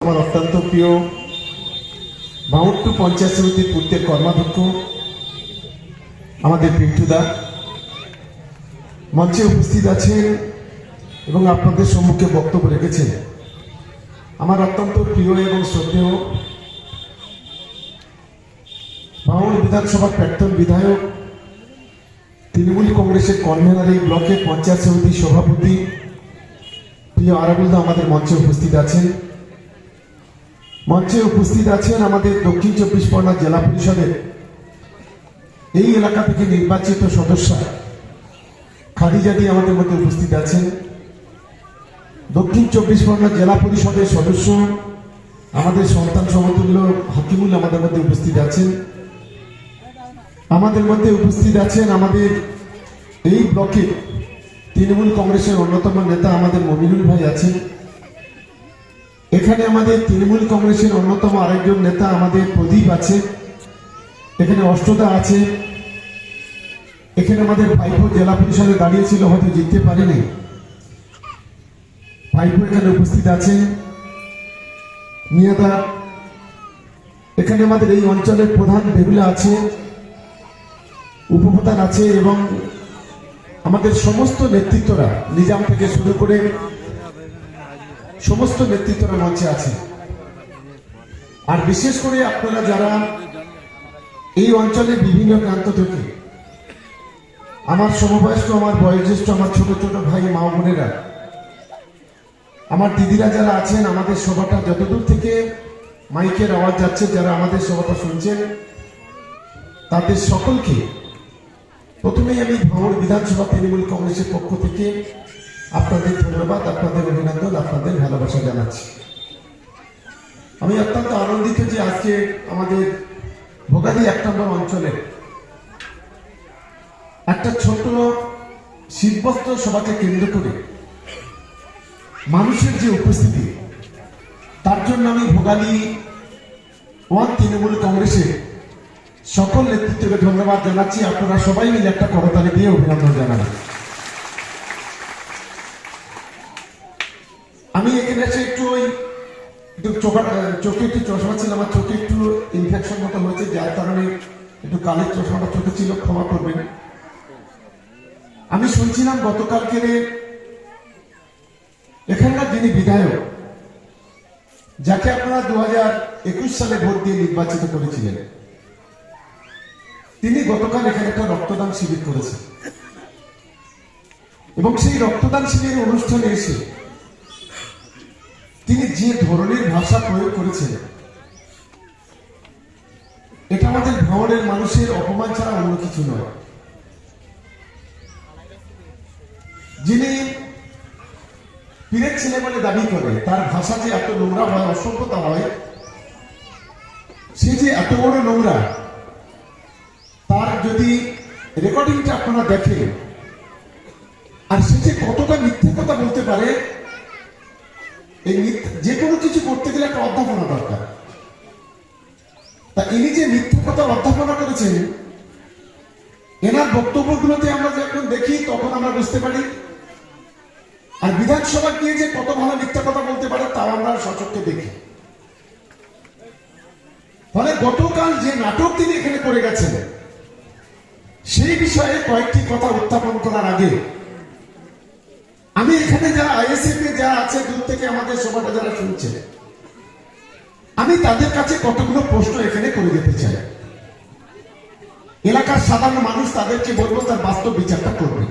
আমার অত্যন্ত প্রিয় বাউট্টু পঞ্চায়েত সমিতির পূর্তের কর্মাধ্যক্ষ, আমাদের পিন্টুদা, মঞ্চে উপস্থিত আছেন এবং আপনাদের সম্মুখে বক্তব্য রেখেছেন। আমার অত্যন্ত প্রিয় এবং শ্রদ্ধেয় বাউল বিধানসভার প্রাক্তন বিধায়ক, তৃণমূল কংগ্রেসের কনভেনার এই ব্লকের পঞ্চায়েত সমিতির সভাপতি, প্রিয় আরাবুলদা আমাদের মঞ্চে উপস্থিত আছেন। মঞ্চে উপস্থিত আছেন আমাদের দক্ষিণ চব্বিশ পরগনা জেলা পরিষদের এই এলাকা থেকে নির্বাচিত সদস্য। খাদিজাদি আমাদের মধ্যে উপস্থিত আছেন। দক্ষিণ চব্বিশ পরগনা জেলা পরিষদের সদস্য, আমাদের সন্তান সমতুল্য হাকিমুল আমাদের মধ্যে উপস্থিত আছেন। আমাদের মধ্যে উপস্থিত আছেন আমাদের এই ব্লকে তৃণমূল কংগ্রেসের অন্যতম নেতা আমাদের মমিনুল ভাই আছেন। এখানে আমাদের তৃণমূল কংগ্রেসের অন্যতম আরেকজন নেতা আমাদের প্রদীপ আছে। এখানে অষ্টদা আছে। এখানে আমাদের ভাইপো জেলা পরিষদে দাঁড়িয়েছিল হয়তো জিততে পারেনি। ভাইপো এখানে উপস্থিত আছে। মিয়াদা, এখানে আমাদের এই অঞ্চলের প্রধান বেগুলা আছে, উপপ্রধান আছে এবং আমাদের সমস্ত নেতৃত্বরা নিজাম থেকে শুরু করে সমস্ত নেতৃত্বরা মঞ্চে আছে আর বিশেষ করে আপনারা যারা এই অঞ্চলের বিভিন্ন প্রান্ত থেকে, আমার সমবয়স্ক, আমার বয়োজ্যেষ্ঠ, আমার ছোট ছোট ভাই, মা বোনেরা, আমার দিদিরা যারা আছেন, আমাদের সভাটা যতদূর থেকে মাইকের আওয়াজ যাচ্ছে, যারা আমাদের সভাটা শুনছেন, তাদের সকলকে প্রথমেই আমি ভাঙড় বিধানসভা তৃণমূল কংগ্রেসের পক্ষ থেকে আপনাদের ধন্যবাদ, আপনাদের অভিনন্দন, আপনাদের ভালোবাসা জানাচ্ছি। আমি অত্যন্ত আনন্দিত যে আজকে আমাদের ভোগাদি এক নম্বর অঞ্চলে একটা ছোট শীতবস্ত্র সভাকে কেন্দ্র করে মানুষের যে উপস্থিতি, তার জন্য আমি ভোগালী ওয়ান তৃণমূল কংগ্রেসের সকল নেতৃত্বকে ধন্যবাদ জানাচ্ছি। আপনারা সবাই মিলে একটা করতালি দিয়ে অভিনন্দন জানাবেন আমি এখানে এসে একটু ওই একটু চোখা চোখে একটু চশমা ছিল, আমার চোখে একটু ইনফেকশন মতো হয়েছে, যার কারণে একটু কালের চশমাটা চোখে ছিল, ক্ষমা করবেন। আমি শুনছিলাম গতকালকে এখানকার যিনি বিধায়ক, যাকে আপনারা দু হাজার একুশ সালে ভোট দিয়ে নির্বাচিত করেছিলেন, তিনি গতকাল এখানে একটা রক্তদান শিবির করেছেন। এবং সেই রক্তদান শিবিরের অনুষ্ঠানে এসে তিনি যে ধরনের ভাষা প্রয়োগ করেছেন, এটা আমাদের ভাঙড়ের মানুষের অপমান ছাড়া অন্য কিছু নয়। যিনি পীরের ছেলে বলে দাবি করে তার ভাষা যে এত নোংরা হয় অসভ্যতা হয় সে যে এত বড় নোংরা, তার যদি রেকর্ডিংটা আপনারা দেখেন, আর সে যে কতটা মিথ্যে কথা বলতে পারে এই যে কোনো কিছু করতে গেলে একটা অধ্যাপনা দরকার। তা ইনি যে মিথ্যে অধ্যাপনা করেছেন, এনার বক্তব্যগুলোতে আমরা যখন দেখি, তখন আমরা বুঝতে পারি। আর বিধানসভা গিয়ে যে কত ভালো মিথ্যা কথা বলতে পারে, তাও আমরা সচক্ষে দেখি। ফলে গতকাল যে নাটক তিনি এখানে করে গেছেন, সেই বিষয়ে কয়েকটি কথা উত্থাপন করার আগে এখানে যারা আইএসএফ যারা আছে, দূর থেকে আমাদের সভাটা যারা শুনছে, আমি তাদের কাছে কতগুলো প্রশ্ন এখানে করে যেতে চাই। এলাকার সাধারণ মানুষ তাদেরকে বলব, তার বাস্তব বিচারটা করবে।